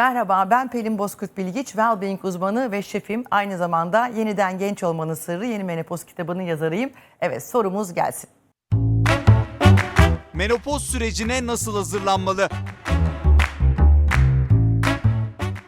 Merhaba ben Pelin Bozkurt Bilgiç, Wellbeing uzmanı ve şefim. Aynı zamanda Yeniden Genç Olmanın Sırrı Yeni Menopoz kitabının yazarıyım. Evet sorumuz gelsin. Menopoz sürecine nasıl hazırlanmalı?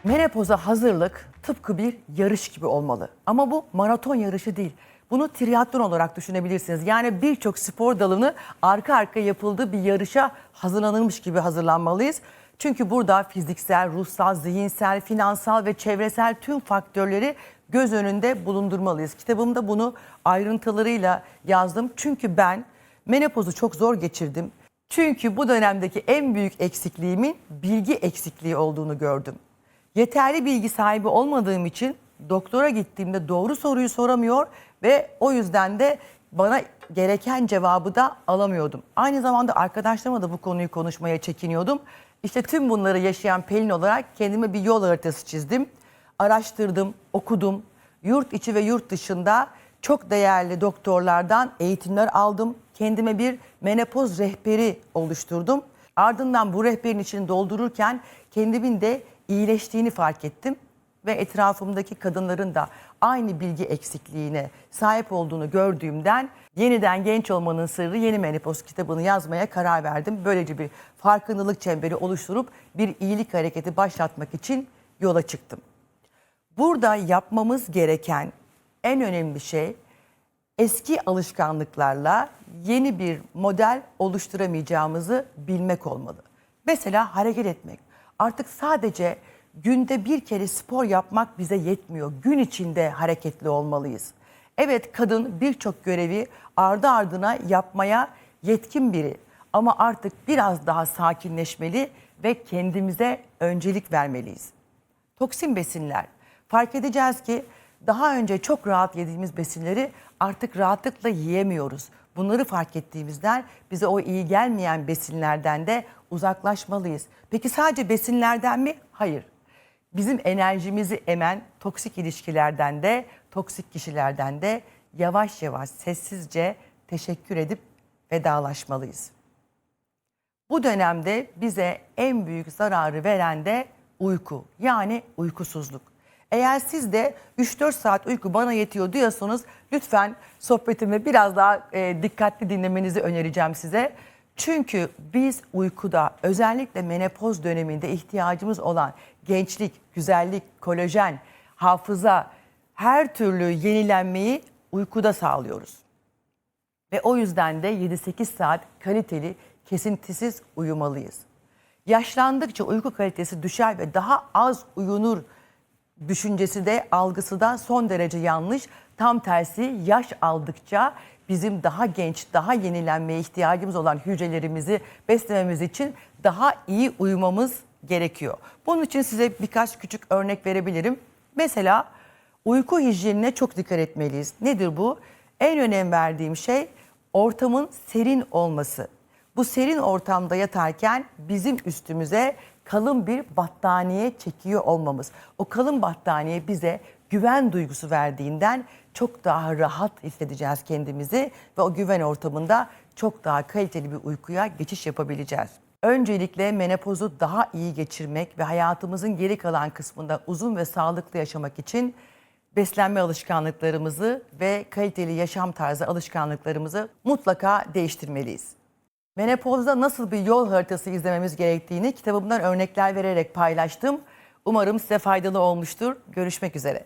Menopoza hazırlık tıpkı bir yarış gibi olmalı. Ama bu maraton yarışı değil. Bunu triatlon olarak düşünebilirsiniz. Yani birçok spor dalını arka arka yapıldığı bir yarışa hazırlanırmış gibi hazırlanmalıyız. Çünkü burada fiziksel, ruhsal, zihinsel, finansal ve çevresel tüm faktörleri göz önünde bulundurmalıyız. Kitabımda bunu ayrıntılarıyla yazdım. Çünkü ben menopozu çok zor geçirdim. Çünkü bu dönemdeki en büyük eksikliğimin bilgi eksikliği olduğunu gördüm. Yeterli bilgi sahibi olmadığım için doktora gittiğimde doğru soruyu soramıyor ve o yüzden de bana gereken cevabı da alamıyordum. Aynı zamanda arkadaşlarıma da bu konuyu konuşmaya çekiniyordum. İşte tüm bunları yaşayan Pelin olarak kendime bir yol haritası çizdim. Araştırdım, okudum. Yurt içi ve yurt dışında çok değerli doktorlardan eğitimler aldım. Kendime bir menopoz rehberi oluşturdum. Ardından bu rehberin içini doldururken kendimin de iyileştiğini fark ettim ve etrafımdaki kadınların da aynı bilgi eksikliğine sahip olduğunu gördüğümden yeniden genç olmanın sırrı yeni menopoz kitabını yazmaya karar verdim. Böylece bir farkındalık çemberi oluşturup bir iyilik hareketi başlatmak için yola çıktım. Burada yapmamız gereken en önemli şey eski alışkanlıklarla yeni bir model oluşturamayacağımızı bilmek olmalı. Mesela hareket etmek. Artık sadece günde bir kere spor yapmak bize yetmiyor. Gün içinde hareketli olmalıyız. Evet kadın birçok görevi ardı ardına yapmaya yetkin biri. Ama artık biraz daha sakinleşmeli ve kendimize öncelik vermeliyiz. Toksin besinler. Fark edeceğiz ki daha önce çok rahat yediğimiz besinleri artık rahatlıkla yiyemiyoruz. Bunları fark ettiğimizden bize o iyi gelmeyen besinlerden de uzaklaşmalıyız. Peki sadece besinlerden mi? Hayır. Bizim enerjimizi emen toksik ilişkilerden de, toksik kişilerden de yavaş yavaş sessizce teşekkür edip vedalaşmalıyız. Bu dönemde bize en büyük zararı veren de uyku yani uykusuzluk. Eğer siz de 3-4 saat uyku bana yetiyor diyorsanız lütfen sohbetimi biraz daha e, dikkatli dinlemenizi önereceğim size. Çünkü biz uykuda özellikle menopoz döneminde ihtiyacımız olan gençlik, güzellik, kolajen, hafıza her türlü yenilenmeyi uykuda sağlıyoruz. Ve o yüzden de 7-8 saat kaliteli, kesintisiz uyumalıyız. Yaşlandıkça uyku kalitesi düşer ve daha az uyunur düşüncesi de algısı da son derece yanlış. Tam tersi yaş aldıkça bizim daha genç, daha yenilenmeye ihtiyacımız olan hücrelerimizi beslememiz için daha iyi uyumamız gerekiyor. Bunun için size birkaç küçük örnek verebilirim. Mesela uyku hijyenine çok dikkat etmeliyiz. Nedir bu? En önem verdiğim şey ortamın serin olması. Bu serin ortamda yatarken bizim üstümüze kalın bir battaniye çekiyor olmamız. O kalın battaniye bize güven duygusu verdiğinden çok daha rahat hissedeceğiz kendimizi ve o güven ortamında çok daha kaliteli bir uykuya geçiş yapabileceğiz. Öncelikle menopozu daha iyi geçirmek ve hayatımızın geri kalan kısmında uzun ve sağlıklı yaşamak için beslenme alışkanlıklarımızı ve kaliteli yaşam tarzı alışkanlıklarımızı mutlaka değiştirmeliyiz. Menopozda nasıl bir yol haritası izlememiz gerektiğini kitabımdan örnekler vererek paylaştım. Umarım size faydalı olmuştur. Görüşmek üzere.